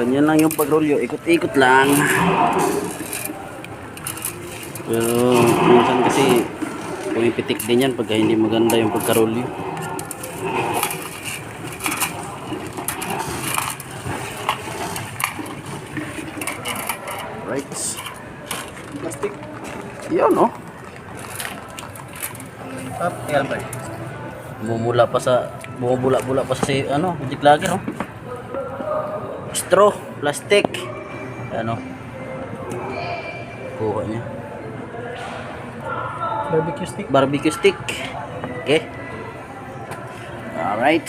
Ganyan lang yung pagrolyo. Ikot-ikot lang. Pero minsan kasi pumipitik din yan pagka hindi maganda yung pagkarolyo. Right. Plastic. Yun, no? Tap, tingnan pa. Bumula pa sa bumubula-bula pa sa si ano, magic lager, no? Straw, plastic. Ano? Kuha niya. Barbecue stick. Barbecue stick. Okay. Alright.